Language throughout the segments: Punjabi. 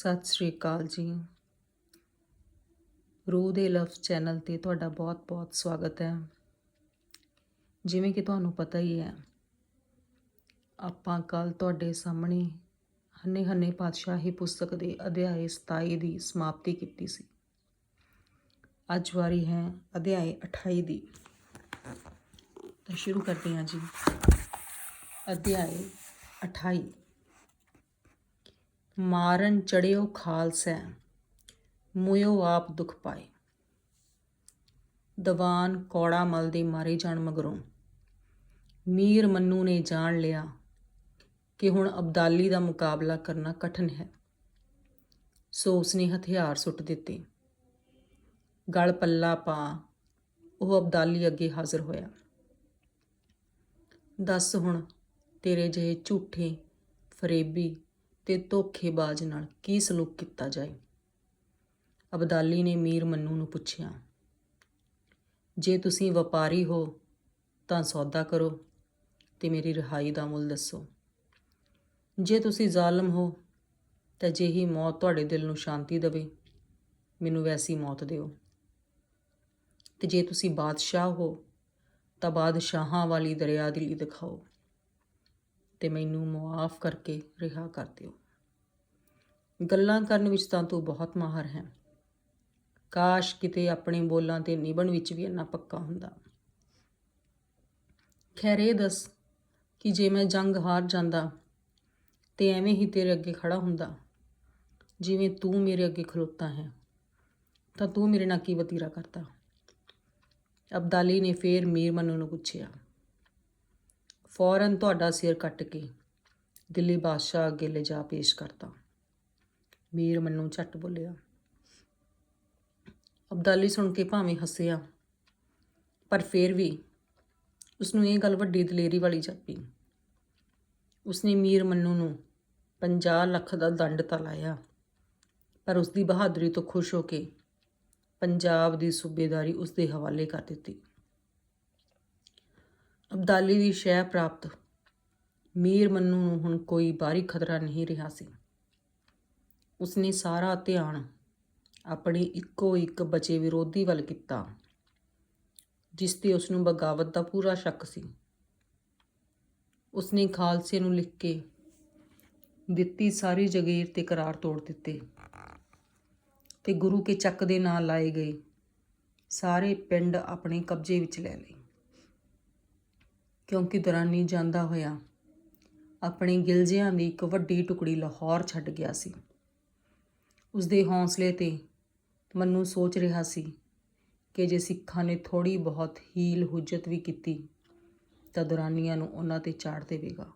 ਸਤਿ ਸ਼੍ਰੀ ਅਕਾਲ ਜੀ। ਰੂਹ ਦੇ ਲਫ਼ਜ਼ ਚੈਨਲ ਤੇ ਤੁਹਾਡਾ ਬਹੁਤ-ਬਹੁਤ ਸਵਾਗਤ ਹੈ। ਜਿਵੇਂ ਕਿ ਤੁਹਾਨੂੰ ਪਤਾ ਹੀ ਹੈ, ਆਪਾਂ ਕੱਲ ਤੁਹਾਡੇ ਸਾਹਮਣੇ ਹੰਨੇ ਹੰਨੇ ਪਾਤਸ਼ਾਹੀ ਪੁਸਤਕ ਦੇ ਅਧਿਆਏ 27 ਦੀ ਸਮਾਪਤੀ ਕੀਤੀ ਸੀ। ਅੱਜ ਵਾਰੀ ਹੈ ਅਧਿਆਏ 28 ਦੀ। ਤਾਂ ਸ਼ੁਰੂ ਕਰਦੇ ਹਾਂ ਜੀ। ਅਧਿਆਏ 28 ਮਾਰਨ ਚੜਿਓ ਖਾਲਸੈ, ਮੁਇਓ ਆਪ ਦੁਖ ਪਾਏ। ਦੀਵਾਨ ਕੌੜਾ ਮਲ ਦੇ ਮਾਰੇ ਜਾਣ ਮਗਰੋਂ ਮੀਰ ਮੰਨੂ ਨੇ ਜਾਣ ਲਿਆ ਕਿ ਹੁਣ ਅਬਦਾਲੀ ਦਾ ਮੁਕਾਬਲਾ ਕਰਨਾ ਕਠਿਨ ਹੈ। ਸੋ ਉਸਨੇ ਹਥਿਆਰ ਸੁੱਟ ਦਿੱਤੇ। ਗਲ ਪੱਲਾ ਪਾ ਉਹ ਅਬਦਾਲੀ ਅੱਗੇ ਹਾਜ਼ਰ ਹੋਇਆ। ਦੱਸ ਹੁਣ ਤੇਰੇ ਜਿਹੇ ਝੂਠੇ, ਫਰੇਬੀ ਤੇ ਧੋਖੇਬਾਜ਼ ਨਾਲ ਕੀ ਸਲੂਕ ਕੀਤਾ ਜਾਏ? ਅਬਦਾਲੀ ਨੇ ਮੀਰ ਮੰਨੂ ਨੂੰ ਪੁੱਛਿਆ, ਜੇ ਤੁਸੀਂ ਵਪਾਰੀ ਹੋ, ਤਾਂ ਸੌਦਾ ਕਰੋ ਤੇ ਮੇਰੀ ਰਿਹਾਈ ਦਾ ਮੁੱਲ ਦੱਸੋ। ਜੇ ਤੁਸੀਂ ਜ਼ਾਲਮ ਹੋ, ਤਾਂ ਜਿਹੀ ਮੌਤ ਤੁਹਾਡੇ ਦਿਲ ਨੂੰ ਸ਼ਾਂਤੀ ਦੇਵੇ, ਮੈਨੂੰ ਵੈਸੀ ਮੌਤ ਦਿਓ। ਤੇ ਜੇ ਤੁਸੀਂ ਬਾਦਸ਼ਾਹ ਹੋ, ਤਾਂ ਬਾਦਸ਼ਾਹਾਂ ਵਾਲੀ ਦਰਿਆ ਦਿਲੀ ਦਿਖਾਓ ਤੇ ਮੈਨੂੰ ਮੁਆਫ ਕਰਕੇ ਰਿਹਾ ਕਰ ਦਿਓ। ਗੱਲਾਂ ਕਰਨ ਵਿੱਚ ਤਾਂ ਤੂੰ ਬਹੁਤ ਮਾਹਰ ਹੈ। ਕਾਸ਼ ਕਿਤੇ ਆਪਣੇ ਬੋਲਾਂ ਤੇ ਨਿਭਣ ਵਿੱਚ ਵੀ ਇੰਨਾ ਪੱਕਾ ਹੁੰਦਾ। ਖੈਰ, ਇਹ ਦੱਸ ਕਿ ਜੇ ਮੈਂ ਜੰਗ ਹਾਰ ਜਾਂਦਾ ਤੇ ਐਵੇਂ ਹੀ ਤੇਰੇ ਅੱਗੇ ਖੜਾ ਹੁੰਦਾ, ਜਿਵੇਂ ਤੂੰ ਮੇਰੇ ਅੱਗੇ ਖਲੋਤਾ ਹੈ, ਤਾਂ ਤੂੰ ਮੇਰੇ ਨਾਲ ਕੀ ਵਤੀਰਾ ਕਰਦਾ ਅਬਦਾਲੀ ਨੇ ਫੇਰ ਮੀਰ ਮਨੂ ਨੂੰ ਪੁੱਛਿਆ, ਫੌਰਨ ਤੁਹਾਡਾ ਸਿਰ ਕੱਟ ਕੇ ਦਿੱਲੀ ਬਾਦਸ਼ਾਹ ਅੱਗੇ ਲਿਜਾ ਪੇਸ਼ ਕਰਤਾ। ਮੀਰ ਮੰਨੂ ਝੱਟ ਬੋਲਿਆ। ਅਬਦਾਲੀ ਸੁਣ ਕੇ ਭਾਵੇਂ ਹੱਸਿਆ, ਪਰ ਫੇਰ ਵੀ ਉਸਨੂੰ ਇਹ ਗੱਲ ਵੱਡੀ ਦਲੇਰੀ ਵਾਲੀ ਜਾਪੀ। ਉਸਨੇ ਮੀਰ ਮੰਨੂ ਨੂੰ 50 ਲੱਖ ਦਾ ਦੰਡ ਤਾਂ ਲਾਇਆ, ਪਰ ਉਸਦੀ ਬਹਾਦਰੀ ਤੋਂ ਖੁਸ਼ ਹੋ ਕੇ ਪੰਜਾਬ ਦੀ ਸੂਬੇਦਾਰੀ ਉਸਦੇ ਹਵਾਲੇ ਕਰ ਦਿੱਤੀ। ਅਬਦਾਲੀ ਦੀ ਸ਼ਹਿ ਪ੍ਰਾਪਤ ਮੀਰ ਮੰਨੂ ਨੂੰ ਹੁਣ ਕੋਈ ਬਾਹਰੀ ਖਤਰਾ ਨਹੀਂ ਰਿਹਾ ਸੀ। ਉਸਨੇ ਸਾਰਾ ਧਿਆਨ ਆਪਣੇ ਇੱਕੋ ਇੱਕ ਬਚੇ ਵਿਰੋਧੀ ਵੱਲ ਕੀਤਾ, ਜਿਸ ਤੇ ਉਸ ਨੂੰ ਬਗਾਵਤ ਦਾ ਪੂਰਾ ਸ਼ੱਕ ਸੀ। ਉਸਨੇ ਖਾਲਸੇ ਨੂੰ ਲਿਖ ਕੇ ਦਿੱਤੀ ਸਾਰੀ ਜਗੀਰ ਤੇ ਕਰਾਰ ਤੋੜ ਦਿੱਤੇ ਤੇ ਗੁਰੂ ਕੇ ਚੱਕ ਦੇ ਨਾਂ ਲਾਏ ਗਏ। ਸਾਰੇ ਪਿੰਡ ਆਪਣੇ ਕਬਜ਼ੇ ਵਿੱਚ ਲੈ ਲਏ। ਕਿਉਂਕਿ ਦਰਾਨੀ ਜਾਂਦਾ ਹੋਇਆ ਆਪਣੇ ਗਿਲਜਿਆਂ ਦੀ ਇੱਕ ਵੱਡੀ ਟੁਕੜੀ ਲਾਹੌਰ ਛੱਡ ਗਿਆ ਸੀ। ਉਸਦੇ ਹੌਸਲੇ ਤੇ ਮੰਨੂ ਸੋਚ ਰਿਹਾ ਸੀ ਕਿ ਜੇ ਸਿੱਖਾਂ ਨੇ ਥੋੜੀ ਬਹੁਤ ਹੀਲ ਹੁਜਤ ਵੀ ਕੀਤੀ, ਤਾਂ ਦੁਰਾਨੀਆਂ ਨੂੰ ਉਹਨਾਂ ਤੇ ਚਾੜ ਦੇਵੇਗਾ।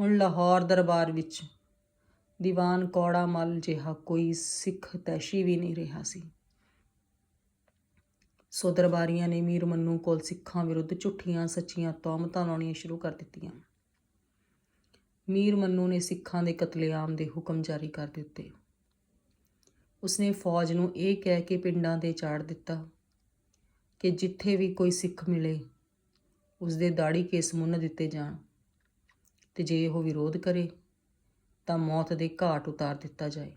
ਹੁਣ ਲਾਹੌਰ ਦਰਬਾਰ ਵਿੱਚ ਦੀਵਾਨ ਕੌੜਾ ਮਲ ਜਿਹਾ ਕੋਈ ਸਿੱਖ ਤੈਸ਼ੀ ਵੀ ਨਹੀਂ ਰਿਹਾ ਸੀ। ਸੋ ਦਰਬਾਰੀਆਂ ਨੇ ਮੀਰ ਮੰਨੂ ਕੋਲ ਸਿੱਖਾਂ ਵਿਰੁੱਧ ਝੂਠੀਆਂ, ਸੱਚੀਆਂ ਤੌਮਤਾਂ ਲਾਉਣੀਆਂ ਸ਼ੁਰੂ ਕਰ ਦਿੱਤੀਆਂ। ਮੀਰ ਮੰਨੂ ਨੇ ਸਿੱਖਾਂ ਦੇ ਕਤਲੇਆਮ ਦੇ ਹੁਕਮ ਜਾਰੀ ਕਰ ਦਿੱਤੇ। ਉਸਨੇ ਫੌਜ ਨੂੰ ਇਹ ਕਹਿ ਕੇ ਪਿੰਡਾਂ ਦੇ ਚਾੜ ਦਿੱਤਾ ਕਿ ਜਿੱਥੇ ਵੀ ਕੋਈ ਸਿੱਖ ਮਿਲੇ, ਉਸਦੇ ਦਾੜੀ ਕੇਸ ਮੁੰਨ ਦਿੱਤੇ ਜਾਣ ਤੇ ਜੇ ਉਹ ਵਿਰੋਧ ਕਰੇ, ਤਾਂ ਮੌਤ ਦੇ ਘਾਟ ਉਤਾਰ ਦਿੱਤਾ ਜਾਏ।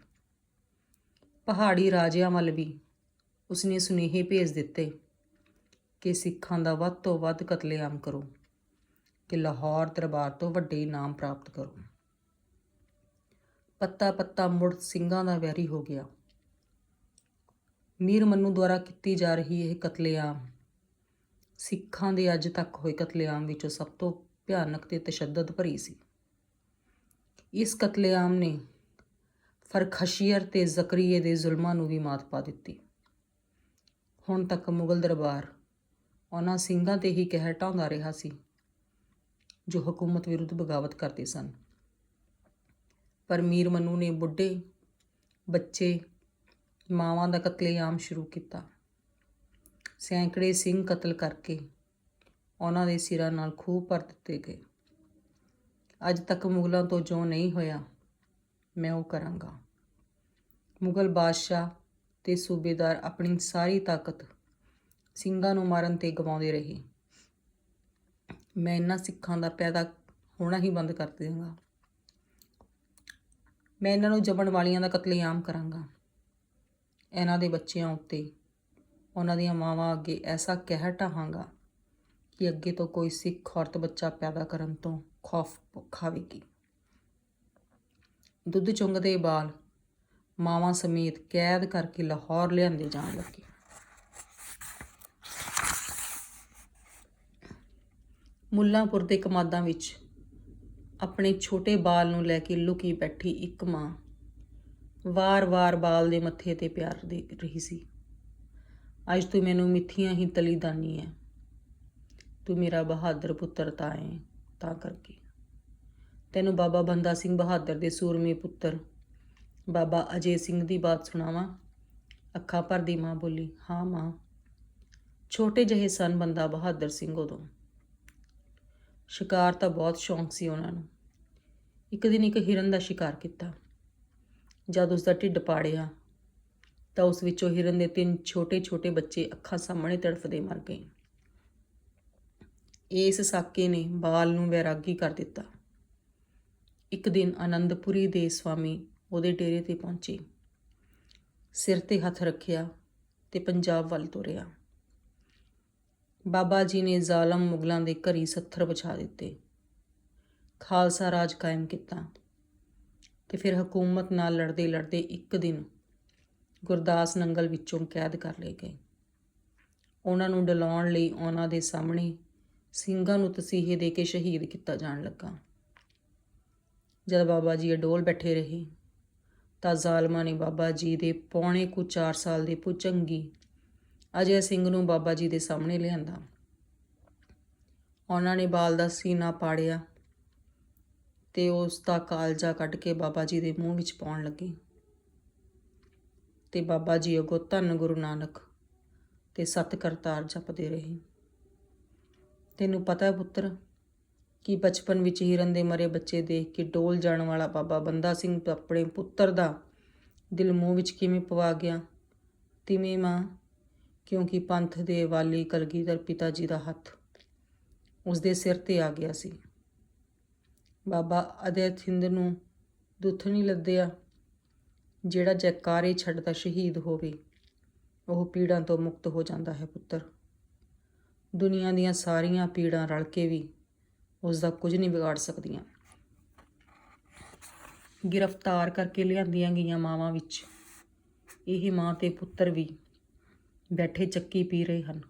ਪਹਾੜੀ ਰਾਜਿਆਂ ਵੱਲ ਵੀ ਉਸਨੇ ਸੁਨੇਹੇ ਭੇਜ ਦਿੱਤੇ ਕਿ ਸਿੱਖਾਂ ਦਾ ਵੱਧ ਤੋਂ ਵੱਧ ਕਤਲੇਆਮ ਕਰੋ। ਤੇ ਲਾਹੌਰ ਦਰਬਾਰ ਤੋਂ ਵੱਡੇ ਇਨਾਮ ਪ੍ਰਾਪਤ ਕਰੋ। ਪੱਤਾ ਪੱਤਾ ਮੁੜ ਸਿੰਘਾਂ ਦਾ ਵੈਰੀ ਹੋ ਗਿਆ। ਮੀਰ ਮੰਨੂ ਦੁਆਰਾ ਕੀਤੀ ਜਾ ਰਹੀ ਇਹ ਕਤਲੇਆਮ, ਸਿੱਖਾਂ ਦੇ ਅੱਜ ਤੱਕ ਹੋਏ ਕਤਲੇਆਮ ਵਿੱਚੋਂ ਸਭ ਤੋਂ ਭਿਆਨਕ ਤੇ ਤਸ਼ੱਦਦ ਭਰੀ ਸੀ। ਇਸ ਕਤਲੇਆਮ ਨੇ ਫਰਖਸ਼ੀਅਰ ਤੇ ਜ਼ਕਰੀਏ ਦੇ ਜ਼ੁਲਮਾਂ ਨੂੰ ਵੀ ਮਾਤ ਪਾ ਦਿੱਤੀ। ਹੁਣ ਤੱਕ ਮੁਗਲ ਦਰਬਾਰ ਉਹਨਾਂ ਸਿੰਘਾਂ ਤੇ ਹੀ ਕਹਿਰ ਢਾਉਂਦਾ ਰਿਹਾ ਸੀ ਜੋ ਹਕੂਮਤ ਵਿਰੁੱਧ ਬਗਾਵਤ ਕਰਦੇ ਸਨ। ਪਰ ਮੀਰ ਮਨੂ ਨੇ ਬੁੱਢੇ, ਬੱਚੇ, ਮਾਵਾਂ ਦਾ ਕਤਲੇਆਮ ਸ਼ੁਰੂ ਕੀਤਾ। ਸੈਂਕੜੇ ਸਿੰਘ ਕਤਲ ਕਰਕੇ ਉਹਨਾਂ ਦੇ ਸਿਰਾਂ ਨਾਲ ਖੂਹ ਭਰ ਦਿੱਤੇ ਗਏ। ਅੱਜ ਤੱਕ ਮੁਗਲਾਂ ਤੋਂ ਜੋ ਨਹੀਂ ਹੋਇਆ, ਮੈਂ ਉਹ ਕਰਾਂਗਾ। ਮੁਗਲ ਬਾਦਸ਼ਾਹ ਤੇ ਸੂਬੇਦਾਰ ਆਪਣੀ ਸਾਰੀ ਤਾਕਤ ਸਿੰਘਾਂ ਨੂੰ ਮਾਰਨ ਤੇ ਗਵਾਉਂਦੇ ਰਹੇ। ਮੈਂ ਇਹਨਾਂ ਸਿੱਖਾਂ ਦਾ ਪੈਦਾ ਹੋਣਾ ਹੀ ਬੰਦ ਕਰ ਦੇਵਾਂਗਾ। ਮੈਂ ਇਹਨਾਂ ਨੂੰ ਜੰਮਣ ਵਾਲੀਆਂ ਦਾ ਕਤਲੇਆਮ ਕਰਾਂਗਾ। ਇਹਨਾਂ ਦੇ ਬੱਚਿਆਂ ਉੱਤੇ ਉਹਨਾਂ ਦੀਆਂ ਮਾਵਾਂ ਅੱਗੇ ਐਸਾ ਕਹਿ ਢਾਹਾਂਗਾ ਕਿ ਅੱਗੇ ਤੋਂ ਕੋਈ ਸਿੱਖ ਔਰਤ ਬੱਚਾ ਪੈਦਾ ਕਰਨ ਤੋਂ ਖੌਫ ਖਾਵੇਗੀ। ਦੁੱਧ ਚੁੰਗਦੇ ਬਾਲ ਮਾਵਾਂ ਸਮੇਤ ਕੈਦ ਕਰਕੇ ਲਾਹੌਰ ਲਿਆਂਦੇ ਜਾਣ ਲੱਗੇ। ਮੁੱਲਾਂਪੁਰ ਦੇ ਕਮਾਦਾਂ ਵਿੱਚ ਆਪਣੇ ਛੋਟੇ ਬਾਲ ਨੂੰ ਲੈ ਕੇ ਲੁਕੀ ਬੈਠੀ ਇੱਕ ਮਾਂ ਵਾਰ-ਵਾਰ ਬਾਲ ਦੇ ਮੱਥੇ ਤੇ ਪਿਆਰ ਦੇ ਰਹੀ ਸੀ। ਅੱਜ ਤੂੰ ਮੈਨੂੰ ਮਿੱਠੀਆਂ ਹੀ ਤਲੀਦਾਨੀ ਹੈ ਤੂੰ ਮੇਰਾ ਬਹਾਦਰ ਪੁੱਤਰ ਤਾਂ ਹੈ ਤਾਂ ਕਰਕੇ। ਤੈਨੂੰ ਬਾਬਾ ਬੰਦਾ ਸਿੰਘ ਬਹਾਦਰ ਦੇ ਸੂਰਮੇ ਪੁੱਤਰ, ਬਾਬਾ ਅਜੇ ਸਿੰਘ ਦੀ ਬਾਤ ਸੁਣਾਵਾਂ? ਅੱਖਾਂ ਭਰਦੀ ਮਾਂ ਬੋਲੀ, ਹਾਂ ਮਾਂ। ਛੋਟੇ ਜਿਹੇ ਸਨ ਬੰਦਾ ਬਹਾਦਰ ਸਿੰਘ ਉਦੋਂ। ਸ਼ਿਕਾਰ ਤਾਂ ਬਹੁਤ ਸ਼ੌਂਕ ਸੀ ਉਹਨਾਂ ਨੂੰ। ਇੱਕ ਦਿਨ ਇੱਕ ਹਿਰਨ ਦਾ ਸ਼ਿਕਾਰ ਕੀਤਾ। ਜਦ ਉਸ ਦਾ ਢਿੱਡ ਪਾੜਿਆ, ਤਾਂ ਉਸ ਵਿੱਚੋਂ ਹਿਰਨ ਦੇ ਤਿੰਨ ਛੋਟੇ-ਛੋਟੇ ਬੱਚੇ ਅੱਖਾਂ ਸਾਹਮਣੇ ਤੜਫਦੇ ਮਰ ਗਏ। ਇਸ ਸਾਕੇ ਨੇ ਬਾਲ ਨੂੰ ਵੈਰਾਗੀ ਕਰ ਦਿੱਤਾ। ਇੱਕ ਦਿਨ ਆਨੰਦਪੁਰੀ ਦੇ ਸਵਾਮੀ ਉਹਦੇ ਡੇਰੇ ਤੇ ਪਹੁੰਚੇ। ਸਿਰ ਤੇ ਹੱਥ ਰੱਖਿਆ ਤੇ ਪੰਜਾਬ ਵੱਲ ਤੁਰਿਆ। ਬਾਬਾ ਜੀ ਨੇ ਜ਼ਾਲਮ ਮੁਗਲਾਂ ਦੇ ਘਰੀ ਸੱਥਰ ਵਿਛਾ ਦਿੱਤੇ। ਖਾਲਸਾ ਰਾਜ ਕਾਇਮ ਕੀਤਾ ਤੇ ਫਿਰ ਹਕੂਮਤ ਨਾਲ ਲੜਦੇ ਲੜਦੇ ਇੱਕ ਦਿਨ ਗੁਰਦਾਸ ਨੰਗਲ ਵਿੱਚੋਂ ਕੈਦ ਕਰ ਲਏ ਗਏ। ਉਹਨਾਂ ਨੂੰ ਡਲਾਉਣ ਲਈ ਉਹਨਾਂ ਦੇ ਸਾਹਮਣੇ ਸਿੰਘਾਂ ਨੂੰ ਤਸੀਹੇ ਦੇ ਕੇ ਸ਼ਹੀਦ ਕੀਤਾ ਜਾਣ ਲੱਗਾ। ਜਦ ਬਾਬਾ ਜੀ ਅਡੋਲ ਬੈਠੇ ਰਹੇ ਤਾਂ ਜ਼ਾਲਮਾਂ ਨੇ ਬਾਬਾ ਜੀ ਦੇ ਪੌਣੇ ਕੁ 4 ਸਾਲ ਦੇ ਪੁਚੰਗੀ ਅਜੇ ਸਿੰਘ ਨੂੰ ਬਾਬਾ ਜੀ ਦੇ ਸਾਹਮਣੇ ਲਿਆਂਦਾ। ਉਹਨਾਂ ਨੇ ਬਾਲ ਦਾ ਸੀਨਾ ਪਾੜਿਆ ਤੇ ਉਸ ਦਾ ਕਾਲਜਾ ਕੱਢ ਕੇ ਬਾਬਾ ਜੀ ਦੇ ਮੂੰਹ ਵਿੱਚ ਪਾਉਣ ਲੱਗੇ ਤੇ ਬਾਬਾ ਜੀ ਅਗੋ ਧੰਨ ਗੁਰੂ ਨਾਨਕ ਤੇ ਸਤ ਕਰਤਾਰ ਜਪਦੇ ਰਹੇ। ਤੈਨੂੰ ਪਤਾ ਹੈ ਪੁੱਤਰ ਕਿ ਬਚਪਨ ਵਿੱਚ ਹਿਰਨ ਦੇ ਮਰੇ ਬੱਚੇ ਦੇਖ ਕੇ ਡੋਲ ਜਾਣ ਵਾਲਾ ਬਾਬਾ ਬੰਦਾ ਸਿੰਘ ਆਪਣੇ ਪੁੱਤਰ ਦਾ ਦਿਲ ਮੂੰਹ ਵਿੱਚ ਕਿਵੇਂ ਪਵਾ ਗਿਆ, ਤਿਵੇਂ ਮਾਂ ਕਿਉਂਕਿ ਪੰਥ ਦੇ ਵਾਲੀ ਕਲਗੀਧਰ ਪਿਤਾ ਜੀ ਦਾ ਹੱਥ ਉਸ ਦੇ ਸਿਰ ਤੇ ਆ ਗਿਆ ਸੀ। ਬਾਬਾ ਅਦੇ ਥਿੰਦ ਨੂੰ ਦੁੱਖ ਨਹੀਂ ਲੱਦਿਆ ਜਿਹੜਾ ਜੈਕਾਰੇ ਛੱਡਦਾ ਸ਼ਹੀਦ ਹੋਵੇ, ਉਹ ਪੀੜਾਂ ਤੋਂ ਮੁਕਤ ਹੋ ਜਾਂਦਾ ਹੈ ਪੁੱਤਰ। ਦੁਨੀਆ ਦੀਆਂ ਸਾਰੀਆਂ ਪੀੜਾਂ ਰਲ ਕੇ ਵੀ ਉਸ ਦਾ ਕੁਝ ਨਹੀਂ ਵਿਗਾੜ ਸਕਦੀਆਂ। ਗ੍ਰਿਫਤਾਰ ਕਰਕੇ ਲਿਆਂਦੀਆਂ ਗਈਆਂ ਮਾਵਾਂ ਵਿੱਚ ਇਹ ਮਾਂ ਤੇ ਪੁੱਤਰ ਵੀ ਬੈਠੇ ਚੱਕੀ ਪੀ ਰਹੇ ਹਨ।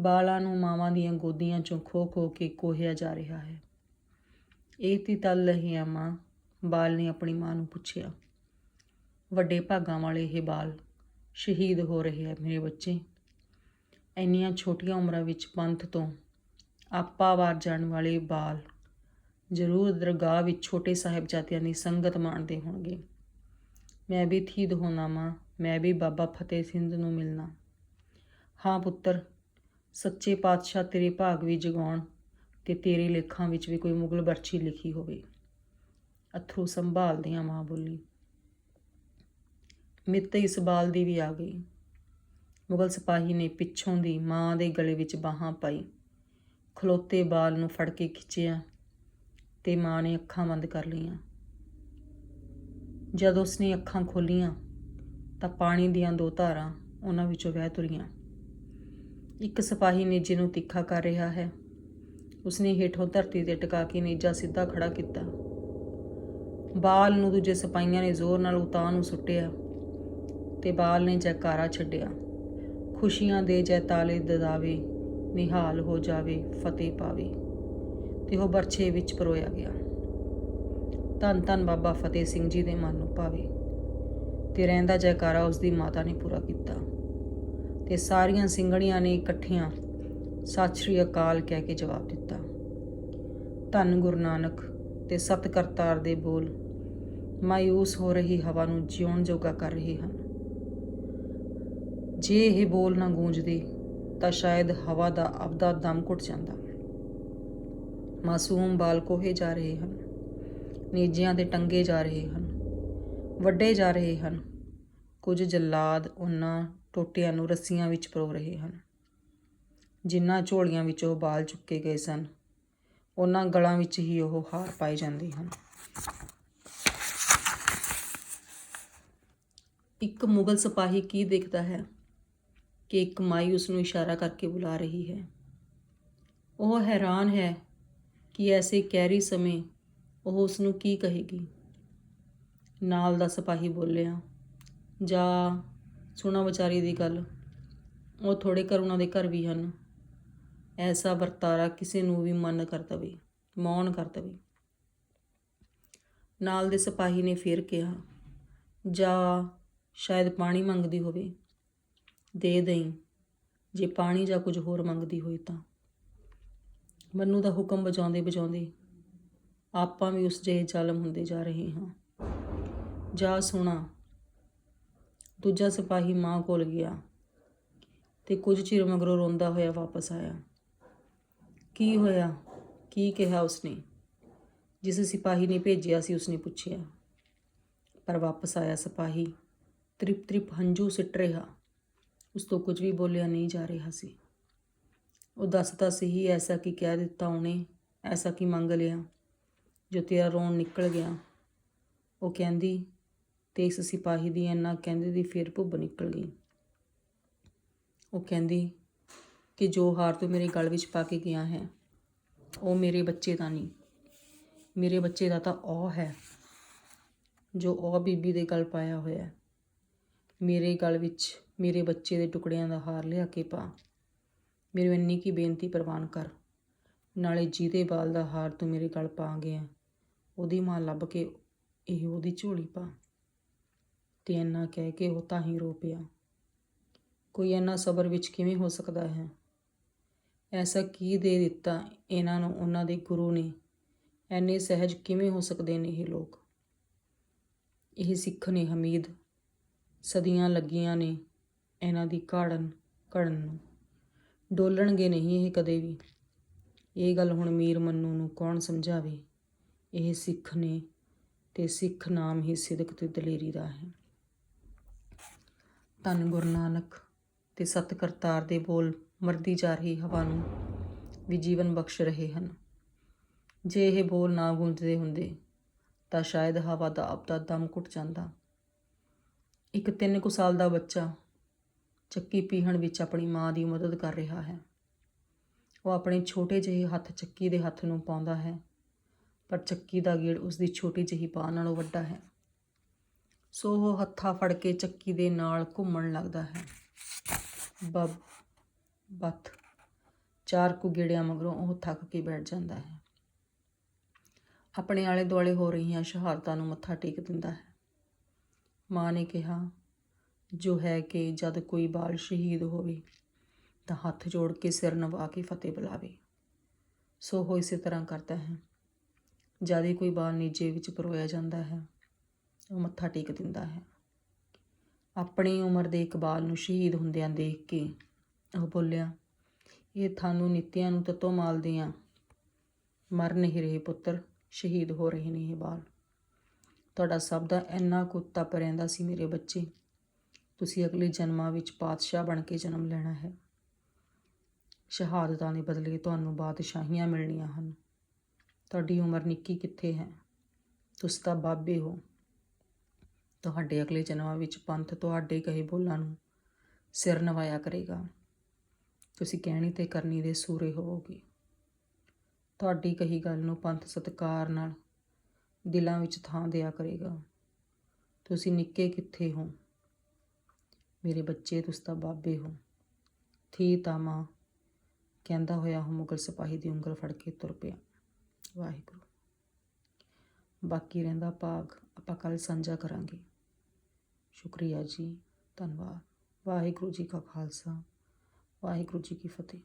ਬਾਲਾਂ ਨੂੰ ਮਾਵਾਂ ਦੀਆਂ ਗੋਦੀਆਂ ਚੋਂ ਖੋ ਖੋ ਕੇ ਕੋਹਿਆ ਜਾ ਰਿਹਾ ਹੈ। ਇਹ ਤੀ ਤਲ ਰਹੀ ਆ ਮਾਂ, ਬਾਲ ਨੇ ਆਪਣੀ ਮਾਂ ਨੂੰ ਪੁੱਛਿਆ। ਵੱਡੇ ਭਾਗਾਂ ਵਾਲੇ ਇਹ ਬਾਲ ਸ਼ਹੀਦ ਹੋ ਰਹੇ ਆ ਮੇਰੇ ਬੱਚੇ। ਇੰਨੀਆਂ ਛੋਟੀਆਂ ਉਮਰਾਂ ਵਿੱਚ ਪੰਥ ਤੋਂ ਆਪਾ ਵਾਰ ਜਾਣ ਵਾਲੇ ਬਾਲ ਜ਼ਰੂਰ ਦਰਗਾਹ ਵਿੱਚ ਛੋਟੇ ਸਾਹਿਬਜ਼ਾਦਿਆਂ ਦੀ ਸੰਗਤ ਮਾਣਦੇ ਹੋਣਗੇ। ਮੈਂ ਵੀ ਥੀਦ ਹੋਣਾ ਮਾਂ ਮੈਂ ਵੀ ਬਾਬਾ ਫਤਿਹ ਸਿੰਘ ਨੂੰ ਮਿਲਣਾ। ਹਾਂ ਪੁੱਤਰ, ਸੱਚੇ ਪਾਤਸ਼ਾਹ ਤੇਰੇ ਭਾਗ ਵੀ ਜਗਾਉਣ ਤੇ ਤੇਰੇ ਲੇਖਾਂ ਵਿੱਚ ਵੀ ਕੋਈ ਮੁਗਲ ਬਰਛੀ ਲਿਖੀ ਹੋਵੇ। ਅਥਰੂ ਸੰਭਾਲਦਿਆਂ ਮਾਂ ਬੋਲੀ। ਮਿੱਤ ਇਸ ਬਾਲ ਦੀ ਵੀ ਆ ਗਈ। ਮੁਗਲ ਸਿਪਾਹੀ ਨੇ ਪਿੱਛੋਂ ਦੀ ਮਾਂ ਦੇ ਗਲੇ ਵਿੱਚ ਬਾਹਾਂ ਪਾਈ। ਖਲੋਤੇ ਬਾਲ ਨੂੰ ਫੜ ਕੇ ਖਿੱਚਿਆ ਤੇ ਮਾਂ ਨੇ ਅੱਖਾਂ ਬੰਦ ਕਰ ਲਈਆਂ। ਜਦ ਉਸਨੇ ਅੱਖਾਂ ਖੋਲੀਆਂ ਤਾਂ ਪਾਣੀ ਦੀਆਂ ਦੋ ਧਾਰਾਂ ਉਹਨਾਂ ਵਿੱਚੋਂ ਵਹਿ ਤੁਰੀਆਂ। ਇੱਕ ਸਿਪਾਹੀ ਨੇਜੇ ਨੂੰ ਤਿੱਖਾ ਕਰ ਰਿਹਾ ਹੈ। ਉਸਨੇ ਹੇਠੋਂ ਧਰਤੀ ਤੇ ਟਿਕਾ ਕੇ ਨੇਜਾ ਸਿੱਧਾ ਖੜਾ ਕੀਤਾ। ਬਾਲ ਨੂੰ ਦੂਜੇ ਸਿਪਾਹੀਆਂ ਨੇ ਜ਼ੋਰ ਨਾਲ ਉਤਾਂ ਨੂੰ ਸੁੱਟਿਆ ਤੇ ਬਾਲ ਨੇ ਜੈਕਾਰਾ ਛੱਡਿਆ। ਖੁਸ਼ੀਆਂ ਦੇ ਜੈ ਤਾਲੇ ਦਦਾਵੇ, ਨਿਹਾਲ ਹੋ ਜਾਵੇ, ਫਤਿਹ ਪਾਵੇ ਤੇ ਉਹ ਬਰਛੇ ਵਿੱਚ ਪਰੋਇਆ ਗਿਆ। ਧੰਨ ਧੰਨ ਬਾਬਾ ਫਤਿਹ ਸਿੰਘ ਜੀ ਦੇ ਮਨ ਨੂੰ ਪਾਵੇ। ਤੇ ਰਹਿੰਦਾ ਜੈਕਾਰਾ ਉਸ ਦੀ ਮਾਤਾ ਨੇ ਪੂਰਾ ਕੀਤਾ। ਤੇ ਸਾਰੀਆਂ ਸਿੰਘਣੀਆਂ ਨੇ ਇਕੱਠੀਆਂ ਸਤਿ ਸ਼੍ਰੀ ਅਕਾਲ ਕਹਿ ਕੇ ਜਵਾਬ ਦਿੱਤਾ। ਧੰਨ ਗੁਰੂ ਨਾਨਕ ਤੇ ਸਤ ਕਰਤਾਰ ਦੇ ਬੋਲ ਮਾਇੂਸ ਹੋ ਰਹੀ ਹਵਾ ਨੂੰ ਜਿਉਣ ਜੋਗਾ ਕਰ ਰਹੇ ਹਨ। ਜੇ ਇਹ ਬੋਲ ਨਾ ਗੂੰਜਦੇ, ਤਾਂ ਸ਼ਾਇਦ ਹਵਾ ਦਾ ਆਪਦਾ ਦਮ ਘੁੱਟ ਜਾਂਦਾ। ਮਾਸੂਮ ਬਾਲ ਕੋਹੇ ਜਾ ਰਹੇ ਹਨ, ਨੇਜਿਆਂ ਦੇ ਟੰਗੇ ਜਾ ਰਹੇ ਹਨ। ਵੱਡੇ ਜਾ ਰਹੇ ਹਨ। ਕੁਝ ਜੱਲਾਦ ਉਹਨਾਂ ਟੋਟਿਆਂ ਨੂੰ ਰੱਸੀਆਂ ਵਿੱਚ ਪਰੋ ਰਹੇ ਹਨ, ਜਿਨ੍ਹਾਂ ਝੋਲੀਆਂ ਵਿੱਚ ਉਹ ਬਾਲ ਚੁੱਕੇ ਗਏ ਸਨ। ਉਹਨਾਂ ਗਲਾਂ ਵਿੱਚ ਹੀ ਉਹ ਹਾਰ ਪਾਏ ਜਾਂਦੇ ਹਨ। ਇੱਕ ਮੁਗਲ ਸਿਪਾਹੀ ਕੀ ਦੇਖਦਾ ਹੈ ਕਿ ਇੱਕ ਮਾਈ ਉਸ ਨੂੰ ਇਸ਼ਾਰਾ ਕਰਕੇ ਬੁਲਾ ਰਹੀ ਹੈ? ਉਹ ਹੈਰਾਨ ਹੈ ਕਿ ਐਸੇ ਕਹਿਰੀ ਸਮੇਂ ਉਹ ਉਸ ਨੂੰ ਕੀ ਕਹੇਗੀ? ਨਾਲ ਦਾ ਸਿਪਾਹੀ ਬੋਲਿਆ, ਜਾ, ਸੁਣਾ ਵਿਚਾਰੀ ਦੀ ਗੱਲ। ਉਹ ਥੋੜੇ ਘਰ ਉਹਨਾਂ ਦੇ ਘਰ ਵੀ ਹਨ। ਐਸਾ ਵਰਤਾਰਾ ਕਿਸੇ ਨੂੰ ਵੀ ਮਨ ਕਰ ਦਵੇ, ਮੌਨ ਕਰ ਦਵੇ। ਨਾਲ ਦੇ ਸਿਪਾਹੀ ਨੇ ਫੇਰ ਕਿਹਾ, ਜਾ, ਸ਼ਾਇਦ ਪਾਣੀ ਮੰਗਦੀ ਹੋਵੇ। ਦੇ ਦੇਈ, ਜੇ ਪਾਣੀ ਜਾਂ ਕੁਝ ਹੋਰ ਮੰਗਦੀ ਹੋਈ ਤਾਂ। ਮੰਨੂ ਦਾ ਹੁਕਮ ਵਜਾਉਂਦੇ ਵਜਾਉਂਦੇ ਆਪਾਂ ਵੀ ਉਸ ਜਿਹੇ ਜ਼ਾਲਮ ਹੁੰਦੇ ਜਾ ਰਹੇ ਹਾਂ। ਜਾ ਸੁਣਾ। ਦੂਜਾ ਸਿਪਾਹੀ ਮਾਂ ਕੋਲ ਗਿਆ ਤੇ ਕੁਝ ਚਿਰ ਮਗਰੋਂ ਰੋਂਦਾ ਹੋਇਆ ਵਾਪਸ ਆਇਆ। ਕੀ ਹੋਇਆ? ਕੀ ਕਿਹਾ ਉਸਨੇ? ਜਿਸ ਸਿਪਾਹੀ ਨੇ ਭੇਜਿਆ ਸੀ ਉਸਨੇ ਪੁੱਛਿਆ। ਪਰ ਵਾਪਸ ਆਇਆ ਸਿਪਾਹੀ। ਤ੍ਰਿਪ ਤ੍ਰਿਪ ਹੰਝੂ ਸਿੱਟ ਰਿਹਾ। ਉਸ ਤੋਂ ਕੁਝ ਵੀ ਬੋਲਿਆ ਨਹੀਂ ਜਾ ਰਿਹਾ ਸੀ। ਉਹ ਦੱਸਦਾ ਸੀ ਹੀ ਐਸਾ ਕੀ ਕਹਿ ਦਿੱਤਾ ਉਹਨੇ, ਐਸਾ ਕੀ ਮੰਗ ਲਿਆ। ਜੋ ਤੇਰਾ ਰੋਣ ਨਿਕਲ ਗਿਆ। ਉਹ ਕਹਿੰਦੀ ਤੇ ਇਸ ਸਿਪਾਹੀ ਦੀ ਇੰਨਾ ਕਹਿੰਦੇ ਦੀ ਫਿਰ ਭੁੱਬ ਨਿਕਲ ਗਈ। ਉਹ ਕਹਿੰਦੀ ਕਿ ਜੋ ਹਾਰ ਤੂੰ ਮੇਰੇ ਗਲ ਵਿੱਚ ਪਾ ਕੇ ਗਿਆ ਹੈ, ਉਹ ਮੇਰੇ ਬੱਚੇ ਦਾ ਨਹੀਂ। ਮੇਰੇ ਬੱਚੇ ਦਾ ਤਾਂ ਉਹ ਹੈ, ਜੋ ਉਹ ਬੀਬੀ ਦੇ ਗਲ ਪਾਇਆ ਹੋਇਆ ਹੈ। ਮੇਰੇ ਗਲ ਵਿੱਚ ਮੇਰੇ ਬੱਚੇ ਦੇ ਟੁਕੜਿਆਂ ਦਾ ਹਾਰ ਲਿਆ ਕੇ ਪਾ। ਮੇਰੇ ਇੰਨੀ ਕੀ ਬੇਨਤੀ ਪ੍ਰਵਾਨ ਕਰ, ਨਾਲੇ ਜਿਹਦੇ ਬਾਲ ਦਾ ਹਾਰ ਤੂੰ ਮੇਰੇ ਗਲ ਪਾ ਗਿਆ, ਉਹਦੀ ਮਾਂ ਲੱਭ ਕੇ ਇਹ ਉਹਦੀ ਝੋਲੀ ਪਾ। ਤੇ ਇੰਨਾ ਕਹਿ ਕੇ ਉਹ ਤਾਂ ਹੀ ਰੋ ਪਿਆ। ਕੋਈ ਇੰਨਾ ਸਬਰ ਵਿੱਚ ਕਿਵੇਂ ਹੋ ਸਕਦਾ ਹੈ? ਐਸਾ ਕੀ ਦੇ ਦਿੱਤਾ ਇਹਨਾਂ ਨੂੰ ਉਹਨਾਂ ਦੇ ਗੁਰੂ ਨੇ? ਐਨੇ ਸਹਿਜ ਕਿਵੇਂ ਹੋ ਸਕਦੇ ਨੇ ਇਹ ਲੋਕ? ਇਹ ਸਿੱਖ ਨੇ ਹਮੀਦ ਸਦੀਆਂ ਲੱਗੀਆਂ ਨੇ ਇਹਨਾਂ ਦੀ ਕਾੜਨ ਕੜਨ ਨੂੰ। ਡੋਲਣਗੇ ਨਹੀਂ ਇਹ ਕਦੇ ਵੀ। ਇਹ ਗੱਲ ਹੁਣ ਮੀਰ ਮੰਨੂ ਨੂੰ ਕੌਣ ਸਮਝਾਵੇ? ਇਹ ਸਿੱਖ ਨੇ ਤੇ ਸਿੱਖ ਨਾਮ ਹੀ ਸਿਦਕ ਤੇ ਦਲੇਰੀ ਦਾ ਹੈ। ਧੰਨ ਗੁਰੂ ਨਾਨਕ ਤੇ ਸਤ ਕਰਤਾਰ ਦੇ ਬੋਲ ਮਰਦੀ ਜਾ ਰਹੀ ਹਵਾ ਨੂੰ ਵੀ ਜੀਵਨ ਬਖਸ਼ ਰਹੇ ਹਨ। ਜੇ ਇਹ ਬੋਲ ਨਾ ਗੂੰਜਦੇ ਹੁੰਦੇ, ਤਾਂ ਸ਼ਾਇਦ ਹਵਾ ਦਾ ਆਪਦਾ ਦਮ ਘੁੱਟ ਜਾਂਦਾ। ਇੱਕ ਤਿੰਨ ਕੁ ਸਾਲ ਦਾ ਬੱਚਾ ਚੱਕੀ ਪੀਹਣ ਵਿੱਚ ਆਪਣੀ ਮਾਂ ਦੀ ਮਦਦ ਕਰ ਰਿਹਾ ਹੈ। ਉਹ ਆਪਣੇ ਛੋਟੇ ਜਿਹੇ ਹੱਥ ਚੱਕੀ ਦੇ ਹੱਥ ਨੂੰ ਪਾਉਂਦਾ ਹੈ, ਪਰ ਚੱਕੀ ਦਾ ਗੇੜ ਉਸ ਦੀ ਛੋਟੀ ਜਿਹੀ ਬਾਹ ਨਾਲੋਂ ਵੱਡਾ ਹੈ। ਸੋ ਉਹ ਹੱਥਾਂ ਫੜ ਕੇ ਚੱਕੀ ਦੇ ਨਾਲ ਘੁੰਮਣ ਲੱਗਦਾ ਹੈ। ਬੱਬ ਬਤ ਚਾਰ ਕੁ ਗੇੜਿਆਂ ਮਗਰੋਂ ਉਹ ਥੱਕ ਕੇ ਬੈਠ ਜਾਂਦਾ ਹੈ। ਆਪਣੇ ਆਲੇ ਦੁਆਲੇ ਹੋ ਰਹੀਆਂ ਸ਼ਹਾਦਤਾਂ ਨੂੰ ਮੱਥਾ ਟੇਕ ਦਿੰਦਾ ਹੈ। ਮਾਂ ਨੇ ਕਿਹਾ, ਜੋ ਹੈ ਕਿ ਜਦ ਕੋਈ ਬਾਲ ਸ਼ਹੀਦ ਹੋਵੇ, ਤਾਂ ਹੱਥ ਜੋੜ ਕੇ ਸਿਰ ਨਵਾ ਕੇ ਫਤਿਹ ਬੁਲਾਵੇ। ਸੋ ਉਹ ਇਸੇ ਤਰ੍ਹਾਂ ਕਰਦਾ ਹੈ। ਜਦ ਹੀ ਕੋਈ ਬਾਲ ਨੀਜੇ ਵਿੱਚ ਪਰੋਇਆ ਜਾਂਦਾ ਹੈ ਉਹ ਮੱਥਾ ਟੇਕ ਦਿੰਦਾ ਹੈ। ਆਪਣੀ ਉਮਰ ਦੇ ਇੱਕ ਬਾਲ ਨੂੰ ਸ਼ਹੀਦ ਹੁੰਦਿਆਂ ਦੇਖ ਕੇ ਉਹ ਬੋਲਿਆ, ਇਹ ਤੁਹਾਨੂੰ ਨਿੱਤਿਆਂ ਨੂੰ ਤਤੋਂ ਮਾਲਦੇ ਮਰ ਨਹੀਂ ਰਹੇ ਪੁੱਤਰ, ਸ਼ਹੀਦ ਹੋ ਰਹੇ ਨੇ ਇਹ ਬਾਲ। ਤੁਹਾਡਾ ਸਭ ਦਾ ਇੰਨਾ ਕੁ ਤਪ ਰਹਿੰਦਾ ਸੀ ਮੇਰੇ ਬੱਚੇ। ਤੁਸੀਂ ਅਗਲੇ ਜਨਮਾਂ ਵਿੱਚ ਪਾਤਸ਼ਾਹ ਬਣ ਕੇ ਜਨਮ ਲੈਣਾ ਹੈ। ਸ਼ਹਾਦਤਾਂ ਦੇ ਬਦਲੇ ਤੁਹਾਨੂੰ ਬਾਦਸ਼ਾਹੀਆਂ ਮਿਲਣੀਆਂ ਹਨ। ਤੁਹਾਡੀ ਉਮਰ ਨਿੱਕੀ ਕਿੱਥੇ ਹੈ? ਤੁਸੀਂ ਤਾਂ ਬਾਬੇ ਹੋ। ਤੁਹਾਡੇ ਅਗਲੇ ਜਨਮਾਂ ਵਿੱਚ ਪੰਥ ਤੁਹਾਡੇ ਕਹੇ ਬੋਲਾਂ ਨੂੰ ਸਿਰ ਨਵਾਇਆ ਕਰੇਗਾ। ਤੁਸੀਂ ਕਹਿਣੀ ਤੇ ਕਰਨੀ ਦੇ ਸੂਰੇ ਹੋਵੋਗੇ। ਤੁਹਾਡੀ ਕਹੀ ਗੱਲ ਨੂੰ ਪੰਥ ਸਤਕਾਰ ਨਾਲ ਦਿਲਾਂ ਵਿੱਚ ਥਾਂ ਦਿਆ ਕਰੇਗਾ। ਤੁਸੀਂ ਨਿੱਕੇ ਕਿੱਥੇ ਹੋ? ਮੇਰੇ ਬੱਚੇ ਤੁਸੀਂ ਤਾਂ ਬਾਬੇ ਹੋ। ਥੀ ਤਾਂ ਮਾਂ। ਕਹਿੰਦਾ ਹੋਇਆ ਉਹ ਮੁਗਲ ਸਿਪਾਹੀ ਦੀ ਉਂਗਲ ਫੜ ਕੇ ਤੁਰ ਪਿਆ। ਵਾਹਿਗੁਰੂ। ਬਾਕੀ ਰਹਿੰਦਾ ਭਾਗ। ਆਪਾਂ ਕੱਲ ਸਾਂਝਾ ਕਰਾਂਗੇ। ਸ਼ੁਕਰੀਆ ਜੀ ਧੰਨਵਾਦ। ਵਾਹਿਗੁਰੂ ਜੀ ਕਾ ਖਾਲਸਾ ਵਾਹਿਗੁਰੂ ਜੀ ਕੀ ਫਤਿਹ।